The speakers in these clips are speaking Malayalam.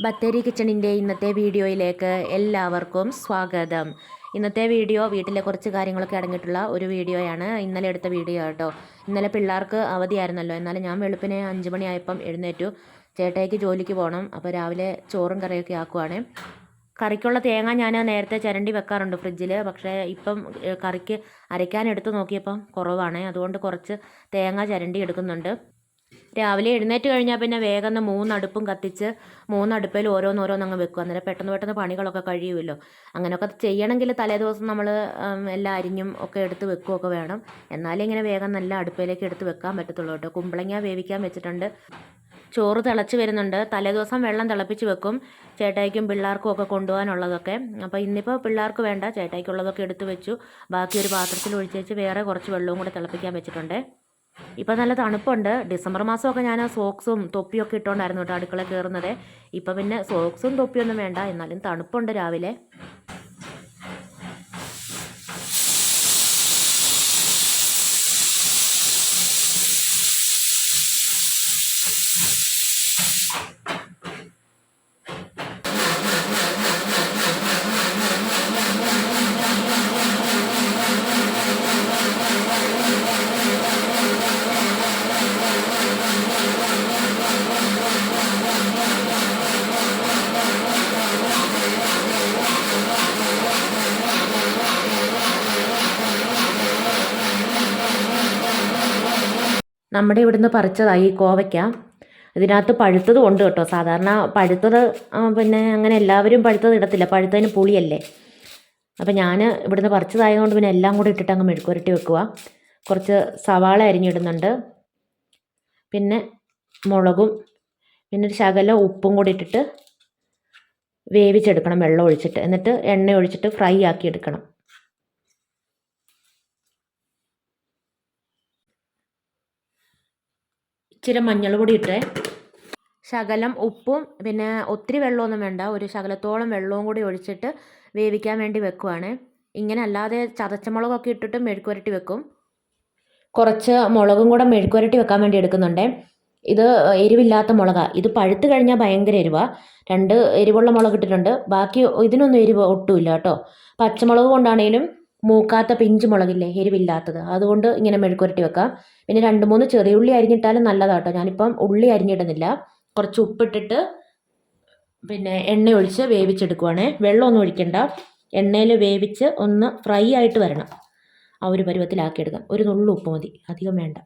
ബത്തേരി കിച്ചണിന്റെ ഇന്നത്തെ വീഡിയോയിലേക്ക് എല്ലാവർക്കും സ്വാഗതം. ഇന്നത്തെ വീഡിയോ വീട്ടിലെ കുറച്ച് കാര്യങ്ങളൊക്കെ അടങ്ങിയിട്ടുള്ള ഒരു വീഡിയോയാണ്. ഇന്നലെ എടുത്ത വീഡിയോ കേട്ടോ. ഇന്നലെ പിള്ളേർക്ക് അവധിയായിരുന്നല്ലോ. എന്നാലും ഞാൻ വെളുപ്പിനെ അഞ്ച് മണിയായപ്പം എഴുന്നേറ്റു. ചേട്ടായിക്ക് ജോലിക്ക് പോകണം. അപ്പോൾ രാവിലെ ചോറും കറിയൊക്കെ ആക്കുവാണ്. കറിക്കുള്ള തേങ്ങ ഞാൻ നേരത്തെ ചിരണ്ടി വെക്കാറുണ്ട് ഫ്രിഡ്ജിൽ. പക്ഷേ ഇപ്പം കറിക്ക് അരയ്ക്കാൻ എടുത്ത് നോക്കിയപ്പം കുറവാണ്. അതുകൊണ്ട് കുറച്ച് തേങ്ങ ചിരണ്ടി എടുക്കുന്നുണ്ട്. രാവിലെ എഴുന്നേറ്റ് കഴിഞ്ഞാൽ പിന്നെ വേഗം മൂന്നടുപ്പും കത്തിച്ച് മൂന്നടുപ്പിൽ ഓരോന്നോരോന്ന് അങ്ങ് വെക്കും. അന്നേരം പെട്ടെന്ന് പെട്ടെന്ന് പണികളൊക്കെ കഴിയുമല്ലോ. അങ്ങനെയൊക്കെ ചെയ്യണമെങ്കിൽ തലേദിവസം നമ്മൾ എല്ലാം അരിഞ്ഞും ഒക്കെ എടുത്ത് വെക്കുകയൊക്കെ വേണം. എന്നാലേ ഇങ്ങനെ വേഗം നല്ല അടുപ്പിലേക്ക് എടുത്ത് വെക്കാൻ പറ്റത്തുള്ളൂ കേട്ടോ. കുമ്പളങ്ങ വേവിക്കാൻ വെച്ചിട്ടുണ്ട്. ചോറ് തിളച്ച് വരുന്നുണ്ട്. തലേദിവസം വെള്ളം തിളപ്പിച്ച് വെക്കും. ചേട്ടായിക്കും പിള്ളേർക്കും ഒക്കെ കൊണ്ടുപോകാനുള്ളതൊക്കെ. അപ്പോൾ ഇന്നിപ്പോൾ പിള്ളേർക്ക് വേണ്ട. ചേട്ടായിക്കുള്ളതൊക്കെ എടുത്ത് വെച്ചു. ബാക്കി ഒരു പാത്രത്തിൽ ഒഴിച്ച് വെച്ച് വേറെ കുറച്ച് വെള്ളവും കൂടെ തിളപ്പിക്കാൻ വെച്ചിട്ടുണ്ട്. ഇപ്പം നല്ല തണുപ്പുണ്ട്. ഡിസംബർ മാസമൊക്കെ ഞാൻ സോക്സും തൊപ്പിയൊക്കെ ഇട്ടുകൊണ്ടായിരുന്നു കേട്ടോ അടുക്കള കയറുന്നത്. ഇപ്പം പിന്നെ സോക്സും തൊപ്പിയൊന്നും വേണ്ട എന്നാലും തണുപ്പുണ്ട് രാവിലെ. നമ്മുടെ ഇവിടുന്ന് പറിച്ചതായി ഈ കോവയ്ക്ക. ഇതിനകത്ത് പഴുത്തതും ഉണ്ട് കേട്ടോ. സാധാരണ പഴുത്തത് പിന്നെ അങ്ങനെ എല്ലാവരും പഴുത്തത് ഇടത്തില്ല. പഴുത്തതിന് പുളിയല്ലേ. അപ്പം ഞാൻ ഇവിടുന്ന് പറിച്ചതായതുകൊണ്ട് പിന്നെ എല്ലാം കൂടി ഇട്ടിട്ട് അങ്ങ് മെഴുക്കുരട്ടി വെക്കുക കുറച്ച് സവാള അരിഞ്ഞിടുന്നുണ്ട്. പിന്നെ മുളകും പിന്നെ ഒരു ശകലം ഉപ്പും കൂടി ഇട്ടിട്ട് വേവിച്ചെടുക്കണം വെള്ളം ഒഴിച്ചിട്ട്. എന്നിട്ട് എണ്ണ ഒഴിച്ചിട്ട് ഫ്രൈ ആക്കി എടുക്കണം ഇച്ചിരി മഞ്ഞൾ പൊടി ഇട്ടേ. ശകലം ഉപ്പും പിന്നെ ഒത്തിരി വെള്ളമൊന്നും വേണ്ട. ഒരു ശകലത്തോളം വെള്ളവും കൂടി ഒഴിച്ചിട്ട് വേവിക്കാൻ വേണ്ടി വെക്കുവാണ്. ഇങ്ങനെ അല്ലാതെ ചതച്ചമുളകൊക്കെ ഇട്ടിട്ട് മെഴുക്കുരട്ടി വെക്കും. കുറച്ച് മുളകും കൂടെ മെഴുക്കുരട്ടി വെക്കാൻ വേണ്ടി എടുക്കുന്നുണ്ട്. ഇത് എരിവില്ലാത്ത മുളകാണ് ഇത് പഴുത്ത് കഴിഞ്ഞാൽ ഭയങ്കര എരിവാണ് രണ്ട് എരിവുള്ള മുളക് ഇട്ടിട്ടുണ്ട്. ബാക്കി ഇതിനൊന്നും എരിവ് ഒട്ടുമില്ല കേട്ടോ. പച്ചമുളക് കൊണ്ടാണേലും മൂക്കാത്ത പിഞ്ച് മുളകില്ലേ എരിവില്ലാത്തത്. അതുകൊണ്ട് ഇങ്ങനെ മെഴുക്കുരട്ടി വെക്കാം. പിന്നെ രണ്ട് മൂന്ന് ചെറിയ ഉള്ളി അരിഞ്ഞിട്ടാലും നല്ലതാട്ടോ. ഞാനിപ്പം ഉള്ളി അരിഞ്ഞിടുന്നില്ല. കുറച്ച് ഉപ്പിട്ടിട്ട് പിന്നെ എണ്ണ ഒഴിച്ച് വേവിച്ചെടുക്കുവാണേ. വെള്ളമൊന്നും ഒഴിക്കണ്ട. എണ്ണയിൽ വേവിച്ച് ഒന്ന് ഫ്രൈ ആയിട്ട് വരണം. ആ ഒരു പരുവത്തിലാക്കിയെടുക്കാം. ഒരു നുള്ളു ഉപ്പ് മതി. അധികം വേണ്ട.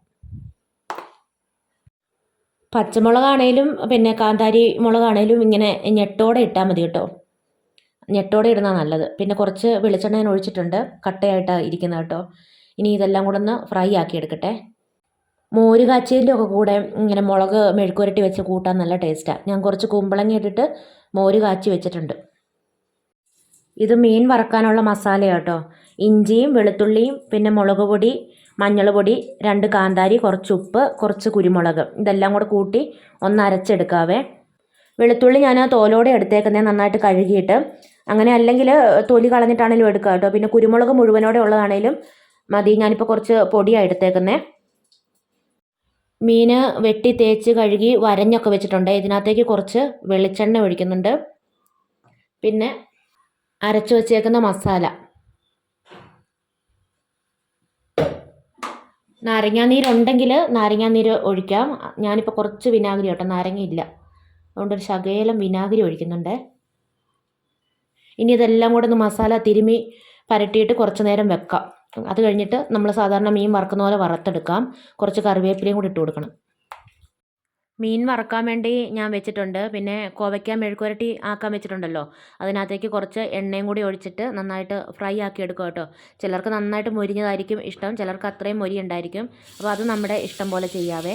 പച്ചമുളകാണേലും പിന്നെ കാന്താരി മുളകാണേലും ഇങ്ങനെ ഞെട്ടോടെ ഇട്ടാൽ മതി കേട്ടോ. ഞെട്ടോടെ ഇടുന്ന നല്ലത്. പിന്നെ കുറച്ച് വെളിച്ചെണ്ണ ഞാൻ ഒഴിച്ചിട്ടുണ്ട്. കട്ടയായിട്ടാണ് ഇരിക്കുന്നത് കേട്ടോ. ഇനി ഇതെല്ലാം കൂടെ ഒന്ന് ഫ്രൈ ആക്കി എടുക്കട്ടെ. മോര് കാച്ചിയതിന്റെ ഒക്കെ കൂടെ ഇങ്ങനെ മുളക് മെഴുക്കുരട്ടി വെച്ച് കൂട്ടാൻ നല്ല ടേസ്റ്റാണ് ഞാൻ കുറച്ച് കുമ്പളങ്ങി ഇട്ടിട്ട് മോര് കാച്ചി വെച്ചിട്ടുണ്ട്. ഇത് മീൻ വറക്കാനുള്ള മസാല കേട്ടോ. ഇഞ്ചിയും വെളുത്തുള്ളിയും പിന്നെ മുളക് പൊടി മഞ്ഞൾ പൊടി രണ്ട് കാന്താരി കുറച്ച് ഉപ്പ് കുറച്ച് കുരുമുളക്. ഇതെല്ലാം കൂടെ കൂട്ടി ഒന്ന് അരച്ചെടുക്കാവേ. വെളുത്തുള്ളി ഞാൻ തോലോടെ എടുത്തേക്കുന്നത് നന്നായിട്ട് കഴുകിയിട്ട് അങ്ങനെ അല്ലെങ്കിൽ തൊലി കളഞ്ഞിട്ടാണെങ്കിലും എടുക്കുക കേട്ടോ. പിന്നെ കുരുമുളക് മുഴുവനോടെ ഉള്ളതാണേലും മതി. ഞാനിപ്പോൾ കുറച്ച് പൊടിയാണ് എടുത്തേക്കുന്നത് മീൻ വെട്ടി തേച്ച് കഴുകി വരഞ്ഞൊക്കെ വെച്ചിട്ടുണ്ട്. ഇതിനകത്തേക്ക് കുറച്ച് വെളിച്ചെണ്ണ ഒഴിക്കുന്നുണ്ട്. പിന്നെ അരച്ചു വച്ചേക്കുന്ന മസാല. നാരങ്ങാനീരുണ്ടെങ്കിൽ നാരങ്ങാനീര് ഒഴിക്കാം. ഞാനിപ്പോൾ കുറച്ച് വിനാഗിരി കേട്ടോ. നാരങ്ങയില്ല. അതുകൊണ്ട് ഒരു ശകലം വിനാഗിരി ഒഴിക്കുന്നുണ്ട്. ഇനി ഇതെല്ലാം കൂടെ ഒന്ന് മസാല തിരുമി പരട്ടിയിട്ട് കുറച്ച് നേരം വെക്കാം. അത് കഴിഞ്ഞിട്ട് നമ്മൾ സാധാരണ മീൻ വറുക്കുന്ന പോലെ വറുത്തെടുക്കാം. കുറച്ച് കറിവേപ്പിലയും കൂടി ഇട്ട് കൊടുക്കണം. മീൻ വറക്കാൻ വേണ്ടി ഞാൻ വെച്ചിട്ടുണ്ട്. പിന്നെ കോവയ്ക്ക മെഴുക്കുരട്ടി ആക്കാൻ വെച്ചിട്ടുണ്ടല്ലോ. അതിനകത്തേക്ക് കുറച്ച് എണ്ണയും കൂടി ഒഴിച്ചിട്ട് നന്നായിട്ട് ഫ്രൈ ആക്കി എടുക്കുക കേട്ടോ. ചിലർക്ക് നന്നായിട്ട് മൊരിഞ്ഞതായിരിക്കും ഇഷ്ടം. ചിലർക്ക് അത്രയും മൊരി ഉണ്ടായിരിക്കും അപ്പോൾ അത് നമ്മുടെ ഇഷ്ടം പോലെ ചെയ്യാവേ.